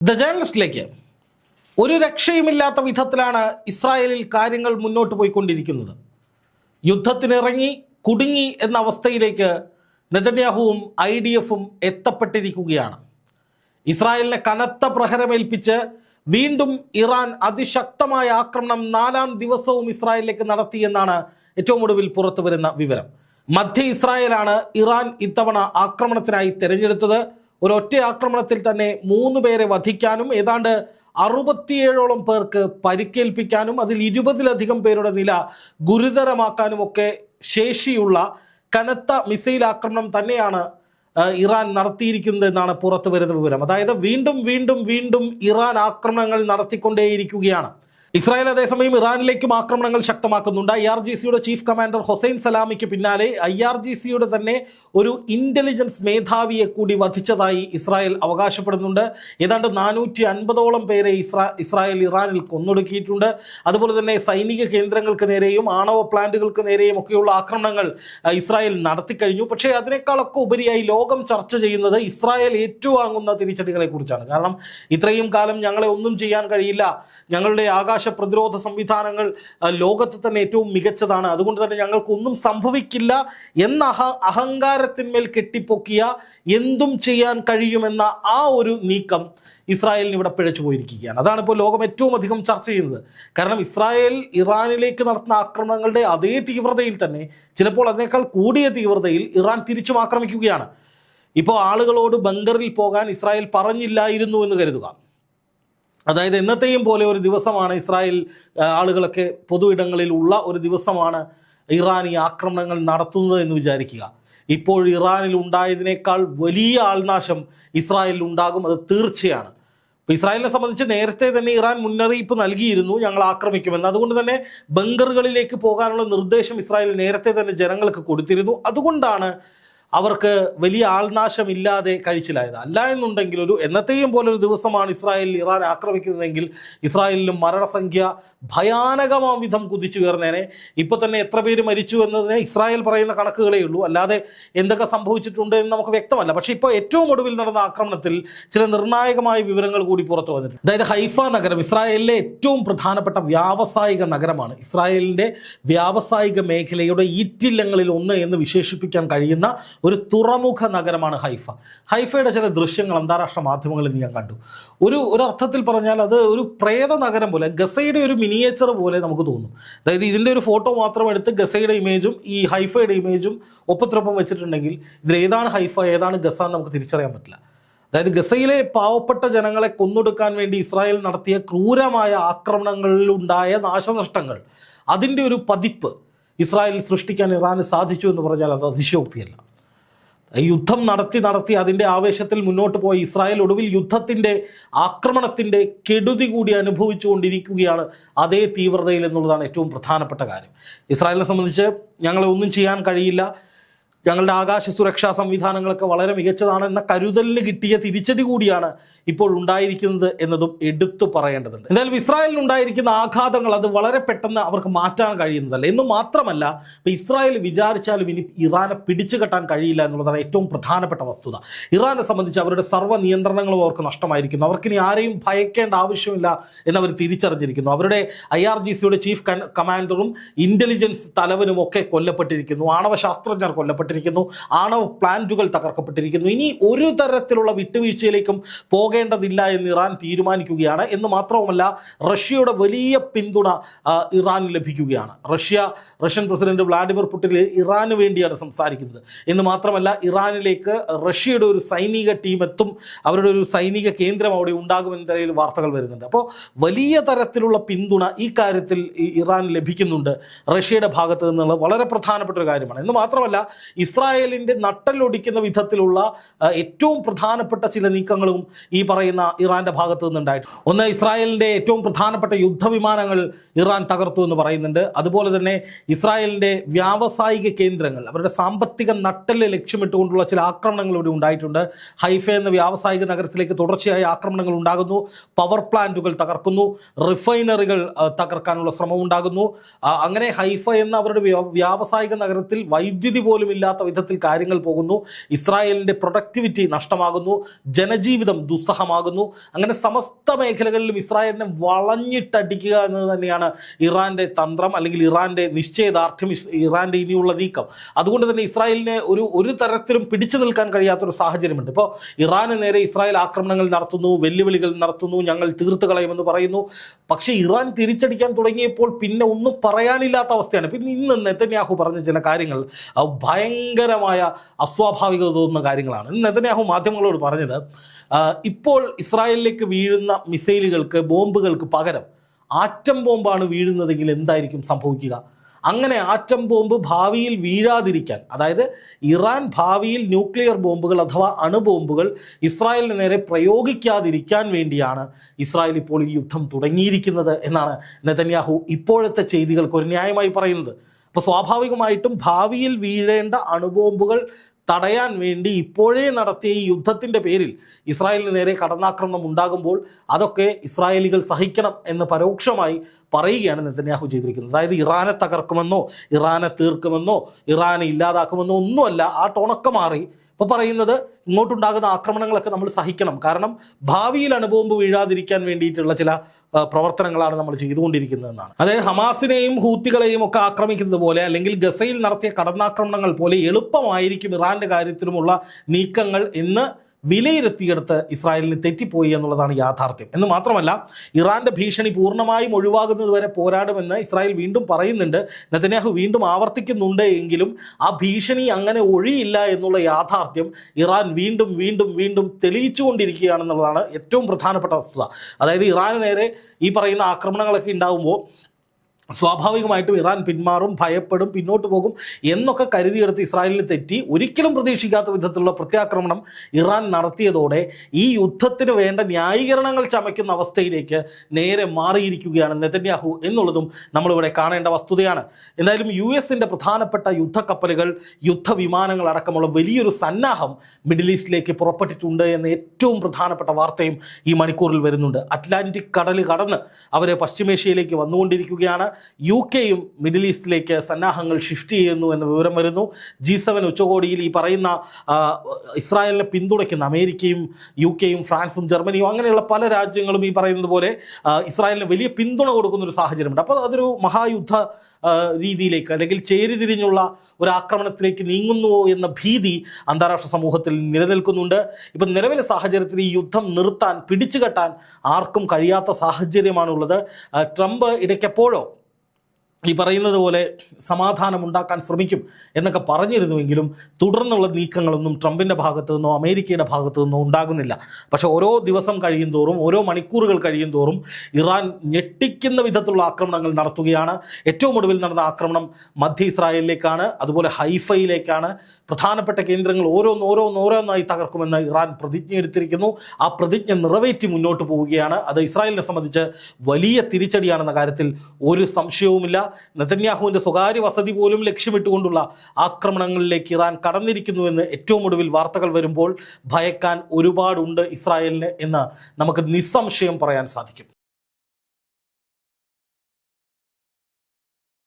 The ജേണലിസ്റ്റിലേക്ക് ഒരു രക്ഷയുമില്ലാത്ത വിധത്തിലാണ് ഇസ്രായേലിൽ കാര്യങ്ങൾ മുന്നോട്ട് പോയിക്കൊണ്ടിരിക്കുന്നത്. യുദ്ധത്തിനിറങ്ങി കുടുങ്ങി എന്ന അവസ്ഥയിലേക്ക് നെതന്യാഹുവും ഐ ഡി എഫും എത്തപ്പെട്ടിരിക്കുകയാണ്. ഇസ്രായേലിനെ കനത്ത പ്രഹരമേൽപ്പിച്ച് വീണ്ടും ഇറാൻ അതിശക്തമായ ആക്രമണം നാലാം ദിവസവും ഇസ്രായേലിലേക്ക് നടത്തിയെന്നാണ് ഏറ്റവും ഒടുവിൽ പുറത്തു വരുന്ന വിവരം. മധ്യ ഇസ്രായേലാണ് ഇറാൻ ഇത്തവണ ആക്രമണത്തിനായി തിരഞ്ഞെടുത്തത്. ഒരൊറ്റ ആക്രമണത്തിൽ തന്നെ മൂന്ന് പേരെ വധിക്കാനും ഏതാണ്ട് അറുപത്തിയേഴോളം പേർക്ക് പരിക്കേൽപ്പിക്കാനും അതിൽ ഇരുപതിലധികം പേരുടെ നില ഗുരുതരമാക്കാനും ഒക്കെ ശേഷിയുള്ള കനത്ത മിസൈൽ ആക്രമണം തന്നെയാണ് ഇറാൻ നടത്തിയിരിക്കുന്നത് എന്നാണ് പുറത്തു വരുന്ന വിവരം. അതായത് വീണ്ടും വീണ്ടും വീണ്ടും ഇറാൻ ആക്രമണങ്ങൾ നടത്തിക്കൊണ്ടേയിരിക്കുകയാണ്. ഇസ്രായേൽ അതേസമയം ഇറാനിലേക്കും ആക്രമണങ്ങൾ ശക്തമാക്കുന്നുണ്ട്. ഐ ആർ ജി സിയുടെ ചീഫ് കമാൻഡർ ഹുസൈൻ സലാമിക്ക് പിന്നാലെ ഐ ആർ ജി സിയുടെ തന്നെ ഒരു ഇന്റലിജൻസ് മേധാവിയെ കൂടി വധിച്ചതായി ഇസ്രായേൽ അവകാശപ്പെടുന്നുണ്ട്. ഏതാണ്ട് നാനൂറ്റി അൻപതോളം പേരെ ഇസ്രാ ഇസ്രായേൽ ഇറാനിൽ കൊന്നൊടുക്കിയിട്ടുണ്ട്. അതുപോലെ തന്നെ സൈനിക കേന്ദ്രങ്ങൾക്ക് നേരെയും ആണവ പ്ലാന്റുകൾക്ക് നേരെയും ഒക്കെയുള്ള ആക്രമണങ്ങൾ ഇസ്രായേൽ നടത്തിക്കഴിഞ്ഞു. പക്ഷേ അതിനേക്കാളൊക്കെ ഉപരിയായി ലോകം ചർച്ച ചെയ്യുന്നത് ഇസ്രായേൽ ഏറ്റുവാങ്ങുന്ന തിരിച്ചടികളെ കുറിച്ചാണ് കാരണം ഇത്രയും കാലം ഞങ്ങളെ ഒന്നും ചെയ്യാൻ കഴിയില്ല. ഞങ്ങളുടെ ആകാശ പ്രതിരോധ സംവിധാനങ്ങൾ ലോകത്ത് തന്നെ ഏറ്റവും മികച്ചതാണ്. അതുകൊണ്ട് തന്നെ ഞങ്ങൾക്കൊന്നും സംഭവിക്കില്ല എന്ന അഹ അഹങ്കാരത്തിന്മേൽ കെട്ടിപ്പൊക്കിയ എന്തും ചെയ്യാൻ കഴിയുമെന്ന ആ ഒരു നീക്കം ഇസ്രായേലിന് ഇവിടെ പിഴച്ചു പോയിരിക്കുകയാണ്. അതാണ് ഇപ്പോൾ ലോകം ഏറ്റവും അധികം ചർച്ച ചെയ്യുന്നത്. കാരണം ഇസ്രായേൽ ഇറാനിലേക്ക് നടത്തുന്ന ആക്രമണങ്ങളുടെ അതേ തീവ്രതയിൽ തന്നെ ചിലപ്പോൾ അതിനേക്കാൾ കൂടിയ തീവ്രതയിൽ ഇറാൻ തിരിച്ചും ആക്രമിക്കുകയാണ്. ഇപ്പോൾ ആളുകളോട് ബങ്കറിൽ പോകാൻ ഇസ്രായേൽ പറഞ്ഞില്ലായിരുന്നു എന്ന് കരുതുക. അതായത് എന്നത്തെയും പോലെ ഒരു ദിവസമാണ് ഇസ്രായേൽ ആളുകളൊക്കെ പൊതു ഇടങ്ങളിൽ ഉള്ള ഒരു ദിവസമാണ് ഇറാൻ ഈ ആക്രമണങ്ങൾ നടത്തുന്നത് എന്ന് വിചാരിക്കുക. ഇപ്പോൾ ഇറാനിൽ ഉണ്ടായതിനേക്കാൾ വലിയ ആൾനാശം ഇസ്രായേലിൽ ഉണ്ടാകും അത് തീർച്ചയാണ്. ഇസ്രായേലിനെ സംബന്ധിച്ച് നേരത്തെ തന്നെ ഇറാൻ മുന്നറിയിപ്പ് നൽകിയിരുന്നു ഞങ്ങൾ ആക്രമിക്കുമെന്ന്. അതുകൊണ്ട് തന്നെ ബങ്കറുകളിലേക്ക് പോകാനുള്ള നിർദ്ദേശം ഇസ്രായേൽ നേരത്തെ തന്നെ ജനങ്ങൾക്ക് കൊടുത്തിരുന്നു. അതുകൊണ്ടാണ് അവർക്ക് വലിയ ആൾനാശമില്ലാതെ കഴിച്ചിലായത്. അല്ല എന്നുണ്ടെങ്കിൽ ഒരു എന്നത്തെയും പോലെ ഒരു ദിവസമാണ് ഇസ്രായേൽ ഇറാൻ ആക്രമിക്കുന്നതെങ്കിൽ ഇസ്രായേലിലും മരണസംഖ്യ ഭയാനകമാം വിധം കുതിച്ചു കയറുന്നതിനെ ഇപ്പോൾ തന്നെ എത്ര പേര് മരിച്ചു എന്നതിനെ ഇസ്രായേൽ പറയുന്ന കണക്കുകളേ ഉള്ളൂ. അല്ലാതെ എന്തൊക്കെ സംഭവിച്ചിട്ടുണ്ട് എന്ന് നമുക്ക് വ്യക്തമല്ല. പക്ഷേ ഇപ്പോൾ ഏറ്റവും ഒടുവിൽ നടന്ന ആക്രമണത്തിൽ ചില നിർണായകമായ വിവരങ്ങൾ കൂടി പുറത്തു വന്നിട്ടുണ്ട്. അതായത് ഹൈഫ നഗരം ഇസ്രായേലിലെ ഏറ്റവും പ്രധാനപ്പെട്ട വ്യാവസായിക നഗരമാണ്. ഇസ്രായേലിന്റെ വ്യാവസായിക മേഖലയുടെ ഈറ്റില്ലങ്ങളിൽ ഒന്ന് എന്ന് വിശേഷിപ്പിക്കാൻ കഴിയുന്ന ഒരു തുറമുഖ നഗരമാണ് ഹൈഫ. ഹൈഫയുടെ ചില ദൃശ്യങ്ങൾ അന്താരാഷ്ട്ര മാധ്യമങ്ങളിൽ ഞാൻ കണ്ടു. ഒരു ഒരു അർത്ഥത്തിൽ പറഞ്ഞാൽ അത് ഒരു പ്രേത നഗരം പോലെ ഗസയുടെ ഒരു മിനിയേച്ചർ പോലെ നമുക്ക് തോന്നും. അതായത് ഇതിന്റെ ഒരു ഫോട്ടോ മാത്രം എടുത്ത് ഗസയുടെ ഇമേജും ഈ ഹൈഫയുടെ ഇമേജും ഒപ്പത്തിനൊപ്പം വെച്ചിട്ടുണ്ടെങ്കിൽ ഇതിൽ ഏതാണ് ഹൈഫ ഏതാണ് ഗസ എന്ന് നമുക്ക് തിരിച്ചറിയാൻ പറ്റില്ല. അതായത് ഗസയിലെ പാവപ്പെട്ട ജനങ്ങളെ കൊന്നൊടുക്കാൻ വേണ്ടി ഇസ്രായേൽ നടത്തിയ ക്രൂരമായ ആക്രമണങ്ങളിലുണ്ടായ നാശനഷ്ടങ്ങൾ അതിന്റെ ഒരു പതിപ്പ് ഇസ്രായേൽ സൃഷ്ടിക്കാൻ ഇറാന് സാധിച്ചു എന്ന് പറഞ്ഞാൽ അത് അതിശയോക്തിയല്ല. യുദ്ധം നടത്തി നടത്തി അതിന്റെ ആവേശത്തിൽ മുന്നോട്ട് പോയി ഇസ്രായേൽ ഒടുവിൽ യുദ്ധത്തിന്റെ ആക്രമണത്തിന്റെ കെടുതി കൂടി അനുഭവിച്ചുകൊണ്ടിരിക്കുകയാണ് അതേ തീവ്രതയിൽ എന്നുള്ളതാണ് ഏറ്റവും പ്രധാനപ്പെട്ട കാര്യം. ഇസ്രായേലിനെ സംബന്ധിച്ച് ഞങ്ങളെ ഒന്നും ചെയ്യാൻ കഴിയില്ല. ഞങ്ങളുടെ ആകാശ സുരക്ഷാ സംവിധാനങ്ങളൊക്കെ വളരെ മികച്ചതാണ് എന്ന കരുതലിന് കിട്ടിയ തിരിച്ചടി കൂടിയാണ് ഇപ്പോൾ ഉണ്ടായിരിക്കുന്നത് എന്നതും എടുത്തു പറയേണ്ടതുണ്ട്. എന്തായാലും ഇസ്രായേലിന് ഉണ്ടായിരിക്കുന്ന ആഘാതങ്ങൾ അത് വളരെ പെട്ടെന്ന് അവർക്ക് മാറ്റാൻ കഴിയുന്നതല്ല. എന്ന് മാത്രമല്ല ഇപ്പൊ ഇസ്രായേൽ വിചാരിച്ചാലും ഇനി ഇറാനെ പിടിച്ചു കെട്ടാൻ കഴിയില്ല എന്നുള്ളതാണ് ഏറ്റവും പ്രധാനപ്പെട്ട വസ്തുത. ഇറാനെ സംബന്ധിച്ച് അവരുടെ സർവ നിയന്ത്രണങ്ങളും അവർക്ക് നഷ്ടമായിരിക്കുന്നു. അവർക്കിനി ആരെയും ഭയക്കേണ്ട ആവശ്യമില്ല എന്നവർ തിരിച്ചറിഞ്ഞിരിക്കുന്നു. അവരുടെ ഐ ആർ ജി സിയുടെ ചീഫ് കമാൻഡറും ഇന്റലിജൻസ് തലവനും ഒക്കെ കൊല്ലപ്പെട്ടിരിക്കുന്നു. ആണവ ശാസ്ത്രജ്ഞർ കൊല്ലപ്പെട്ടിരിക്കുന്നു. ആണവ പ്ലാന്റുകൾ തകർക്കപ്പെട്ടിരിക്കുന്നു. ഇനി ഒരു തരത്തിലുള്ള വിട്ടുവീഴ്ചയിലേക്കും പോകേണ്ടതില്ല എന്ന് ഇറാൻ തീരുമാനിക്കുകയാണ്. എന്ന് മാത്രവുമല്ല റഷ്യയുടെ വലിയ പിന്തുണ ഇറാന് ലഭിക്കുകയാണ്. Russia Russian president Vladimir Putin ഇറാന് വേണ്ടിയാണ് സംസാരിക്കുന്നത്. എന്ന് മാത്രമല്ല ഇറാനിലേക്ക് റഷ്യയുടെ ഒരു സൈനിക ടീം എത്തും. അവരുടെ ഒരു സൈനിക കേന്ദ്രം അവിടെ ഉണ്ടാകുമെന്ന നിലയിൽ വാർത്തകൾ വരുന്നുണ്ട്. അപ്പോൾ വലിയ തരത്തിലുള്ള പിന്തുണ ഈ കാര്യത്തിൽ ഇറാൻ ലഭിക്കുന്നുണ്ട് റഷ്യയുടെ ഭാഗത്ത് നിന്നുള്ള വളരെ പ്രധാനപ്പെട്ട ഒരു കാര്യമാണ്. എന്ന് മാത്രമല്ല ഇസ്രായേലിന്റെ നട്ടലൊടിക്കുന്ന വിധത്തിലുള്ള ഏറ്റവും പ്രധാനപ്പെട്ട ചില നീക്കങ്ങളും ഈ പറയുന്ന ഇറാന്റെ ഭാഗത്തു നിന്നുണ്ടായിട്ട്. ഒന്ന് ഇസ്രായേലിന്റെ ഏറ്റവും പ്രധാനപ്പെട്ട യുദ്ധവിമാനങ്ങൾ ഇറാൻ തകർത്തു എന്ന് പറയുന്നുണ്ട്. അതുപോലെ തന്നെ ഇസ്രായേലിന്റെ വ്യാവസായിക കേന്ദ്രങ്ങൾ അവരുടെ സാമ്പത്തിക നട്ടൽ ലക്ഷ്യമിട്ടുകൊണ്ടുള്ള ചില ആക്രമണങ്ങൾ ഇവിടെ ഉണ്ടായിട്ടുണ്ട്. ഹൈഫ എന്ന വ്യാവസായിക നഗരത്തിലേക്ക് തുടർച്ചയായ ആക്രമണങ്ങൾ ഉണ്ടാകുന്നു. പവർ പ്ലാന്റുകൾ തകർക്കുന്നു. റിഫൈനറികൾ തകർക്കാനുള്ള ശ്രമം ഉണ്ടാകുന്നു. അങ്ങനെ ഹൈഫ എന്ന അവരുടെ വ്യാവസായിക നഗരത്തിൽ വൈദ്യുതി പോലും ഇല്ലാത്ത വിധത്തിൽ കാര്യങ്ങൾ പോകുന്നു. ഇസ്രായേലിന്റെ പ്രൊഡക്ടിവിറ്റി നഷ്ടമാകുന്നു. ജനജീവിതം ദുസ്സ ദുസ്സഹമാകുന്നു അങ്ങനെ സമസ്ത മേഖലകളിലും ഇസ്രായേലിനെ വളഞ്ഞിട്ടടിക്കുക എന്നത് തന്നെയാണ് ഇറാന്റെ തന്ത്രം അല്ലെങ്കിൽ ഇറാന്റെ നിശ്ചയദാർഢ്യം ഇറാന്റെ ഇനിയുള്ള നീക്കം. അതുകൊണ്ട് തന്നെ ഇസ്രായേലിനെ ഒരു ഒരു തരത്തിലും പിടിച്ചു നിൽക്കാൻ കഴിയാത്തൊരു സാഹചര്യമുണ്ട്. ഇപ്പോൾ ഇറാന് നേരെ ഇസ്രായേൽ ആക്രമണങ്ങൾ നടത്തുന്നു വെല്ലുവിളികൾ നടത്തുന്നു ഞങ്ങൾ തീർത്തു കളയുമെന്ന് പറയുന്നു. പക്ഷേ ഇറാൻ തിരിച്ചടിക്കാൻ തുടങ്ങിയപ്പോൾ പിന്നെ ഒന്നും പറയാനില്ലാത്ത അവസ്ഥയാണ്. പിന്നെ ഇന്ന് നെതന്യാഹു പറഞ്ഞ ചില കാര്യങ്ങൾ ഭയങ്കരമായ അസ്വാഭാവികത തോന്നുന്ന കാര്യങ്ങളാണ്. നെതന്യാഹു മാധ്യമങ്ങളോട് പറഞ്ഞത് ഇപ്പോൾ ഇസ്രായേലിലേക്ക് വീഴുന്ന മിസൈലുകൾക്ക് ബോംബുകൾക്ക് പകരം ആറ്റം ബോംബാണ് വീഴുന്നതെങ്കിൽ എന്തായിരിക്കും സംഭവിക്കുക? അങ്ങനെ ആറ്റം ബോംബ് ഭാവിയിൽ വീഴാതിരിക്കാൻ അതായത് ഇറാൻ ഭാവിയിൽ ന്യൂക്ലിയർ ബോംബുകൾ അഥവാ അണുബോംബുകൾ ഇസ്രായേലിന് നേരെ പ്രയോഗിക്കാതിരിക്കാൻ വേണ്ടിയാണ് ഇസ്രായേൽ ഇപ്പോൾ ഈ യുദ്ധം തുടങ്ങിയിരിക്കുന്നത് എന്നാണ് നെതന്യാഹു ഇപ്പോഴത്തെ ചെയ്തികൾക്ക് ഒരു ന്യായമായി പറയുന്നത്. അപ്പോൾ സ്വാഭാവികമായിട്ടും ഭാവിയിൽ വീഴേണ്ട അണുബോംബുകൾ തടയാൻ വേണ്ടി ഇപ്പോഴേ നടത്തിയ ഈ യുദ്ധത്തിന്റെ പേരിൽ ഇസ്രായേലിന് നേരെ കടന്നാക്രമണം ഉണ്ടാകുമ്പോൾ അതൊക്കെ ഇസ്രായേലികൾ സഹിക്കണം എന്ന് പരോക്ഷമായി പറയുകയാണ് നെതന്യാഹു ചെയ്തിരിക്കുന്നത്. അതായത് ഇറാനെ തകർക്കുമെന്നോ ഇറാനെ തീർക്കുമെന്നോ ഇറാനെ ഇല്ലാതാക്കുമെന്നോ ഒന്നുമല്ല ആ ടോണൊക്കെ മാറി ഇപ്പോൾ പറയുന്നത് ഇങ്ങോട്ടുണ്ടാകുന്ന ആക്രമണങ്ങളൊക്കെ നമ്മൾ സഹിക്കണം. കാരണം ഭാവിയിൽ അണുബോംബ് വീഴാതിരിക്കാൻ വേണ്ടിയിട്ടുള്ള ചില പ്രവർത്തനങ്ങളാണ് നമ്മൾ ചെയ്തുകൊണ്ടിരിക്കുന്നതെന്നാണ്. അതായത് ഹമാസിനെയും ഹൂത്തികളെയും ഒക്കെ ആക്രമിക്കുന്നത് പോലെ അല്ലെങ്കിൽ ഗസയിൽ നടത്തിയ കടന്നാക്രമണങ്ങൾ പോലെ എളുപ്പമായിരിക്കും ഇറാന്റെ കാര്യത്തിലുമുള്ള നീക്കങ്ങൾ എന്ന് വിലയിരുത്തിയെടുത്ത് ഇസ്രായേലിന് തെറ്റിപ്പോയി എന്നുള്ളതാണ് യാഥാർത്ഥ്യം. എന്ന് മാത്രമല്ല ഇറാന്റെ ഭീഷണി പൂർണമായും ഒഴിവാകുന്നതുവരെ പോരാടുമെന്ന് ഇസ്രായേൽ വീണ്ടും പറയുന്നുണ്ട്. നെതന്യാഹു വീണ്ടും ആവർത്തിക്കുന്നുണ്ട് എങ്കിലും ആ ഭീഷണി അങ്ങനെ ഒഴിയില്ല എന്നുള്ള യാഥാർത്ഥ്യം ഇറാൻ വീണ്ടും വീണ്ടും വീണ്ടും തെളിയിച്ചുകൊണ്ടിരിക്കുകയാണെന്നുള്ളതാണ് ഏറ്റവും പ്രധാനപ്പെട്ട വസ്തുത. അതായത് ഇറാന് നേരെ ഈ പറയുന്ന ആക്രമണങ്ങളൊക്കെ ഉണ്ടാകുമ്പോൾ സ്വാഭാവികമായിട്ടും ഇറാൻ പിന്മാറും ഭയപ്പെടും പിന്നോട്ട് പോകും എന്നൊക്കെ കരുതിയെടുത്ത് ഇസ്രായേലിന് തെറ്റി ഒരിക്കലും പ്രതീക്ഷിക്കാത്ത വിധത്തിലുള്ള പ്രത്യാക്രമണം ഇറാൻ നടത്തിയതോടെ ഈ യുദ്ധത്തിന് വേണ്ട ന്യായീകരണങ്ങൾ ചമയ്ക്കുന്ന അവസ്ഥയിലേക്ക് നേരെ മാറിയിരിക്കുകയാണ് നെതന്യാഹു എന്നുള്ളതും നമ്മളിവിടെ കാണേണ്ട വസ്തുതയാണ്. എന്തായാലും യു എസിന്റെ പ്രധാനപ്പെട്ട യുദ്ധക്കപ്പലുകൾ യുദ്ധവിമാനങ്ങൾ അടക്കമുള്ള വലിയൊരു സന്നാഹം മിഡിൽ ഈസ്റ്റിലേക്ക് പുറപ്പെട്ടിട്ടുണ്ട് എന്ന ഏറ്റവും പ്രധാനപ്പെട്ട വാർത്തയും ഈ മണിക്കൂറിൽ വരുന്നുണ്ട്. അറ്റ്ലാന്റിക് കടൽ കടന്ന് അവരെ പശ്ചിമേഷ്യയിലേക്ക് വന്നുകൊണ്ടിരിക്കുകയാണ്. യു കെയും മിഡിൽ ഈസ്റ്റിലേക്ക് സന്നാഹങ്ങൾ ഷിഫ്റ്റ് ചെയ്യുന്നു എന്ന വിവരം വരുന്നു. ജി സെവൻ ഉച്ചകോടിയിൽ ഈ പറയുന്ന ഇസ്രായേലിനെ പിന്തുണയ്ക്കുന്ന അമേരിക്കയും യു കെയും ഫ്രാൻസും ജർമ്മനിയും അങ്ങനെയുള്ള പല രാജ്യങ്ങളും ഈ പറയുന്നത് പോലെ ഇസ്രായേലിന് വലിയ പിന്തുണ കൊടുക്കുന്ന ഒരു സാഹചര്യമുണ്ട്. അപ്പോൾ അതൊരു മഹായുദ്ധ രീതിയിലേക്ക് അല്ലെങ്കിൽ ചേരിതിരിഞ്ഞുള്ള ഒരു ആക്രമണത്തിലേക്ക് നീങ്ങുന്നു എന്ന ഭീതി അന്താരാഷ്ട്ര സമൂഹത്തിൽ നിലനിൽക്കുന്നുണ്ട്. ഇപ്പം നിലവിലെ സാഹചര്യത്തിൽ ഈ യുദ്ധം നിർത്താൻ പിടിച്ചുകെട്ടാൻ ആർക്കും കഴിയാത്ത സാഹചര്യമാണുള്ളത്. ട്രംപ് ഇടയ്ക്കെപ്പോഴോ ഈ പറയുന്നത് പോലെ സമാധാനം ഉണ്ടാക്കാൻ ശ്രമിക്കും എന്നൊക്കെ പറഞ്ഞിരുന്നുവെങ്കിലും തുടർന്നുള്ള നീക്കങ്ങളൊന്നും ട്രംപിന്റെ ഭാഗത്തു നിന്നോ അമേരിക്കയുടെ ഭാഗത്തു നിന്നോ ഉണ്ടാകുന്നില്ല. പക്ഷെ ഓരോ ദിവസം കഴിയും തോറും ഓരോ മണിക്കൂറുകൾ കഴിയും തോറും ഇറാൻ ഞെട്ടിക്കുന്ന വിധത്തിലുള്ള ആക്രമണങ്ങൾ നടത്തുകയാണ്. ഏറ്റവും ഒടുവിൽ നടന്ന ആക്രമണം മധ്യ ഇസ്രായേലിലേക്കാണ് അതുപോലെ ഹൈഫയിലേക്കാണ്. പ്രധാനപ്പെട്ട കേന്ദ്രങ്ങൾ ഓരോന്ന് ഓരോന്ന് ഓരോന്നായി തകർക്കുമെന്ന് ഇറാൻ പ്രതിജ്ഞ എടുത്തിരിക്കുന്നു. ആ പ്രതിജ്ഞ നിറവേറ്റി മുന്നോട്ട് പോവുകയാണ്. അത് ഇസ്രായേലിനെ സംബന്ധിച്ച് വലിയ തിരിച്ചടിയാണെന്ന കാര്യത്തിൽ ഒരു സംശയവുമില്ല. നെതന്യാഹുവിന്റെ സ്വകാര്യ വസതി പോലും ലക്ഷ്യമിട്ടുകൊണ്ടുള്ള ആക്രമണങ്ങളിലേക്ക് ഇറാൻ കടന്നിരിക്കുന്നുവെന്ന് ഏറ്റവും ഒടുവിൽ വാർത്തകൾ വരുമ്പോൾ ഭയക്കാൻ ഒരുപാടുണ്ട് ഇസ്രായേലിന് എന്ന് നമുക്ക് നിസ്സംശയം പറയാൻ സാധിക്കും.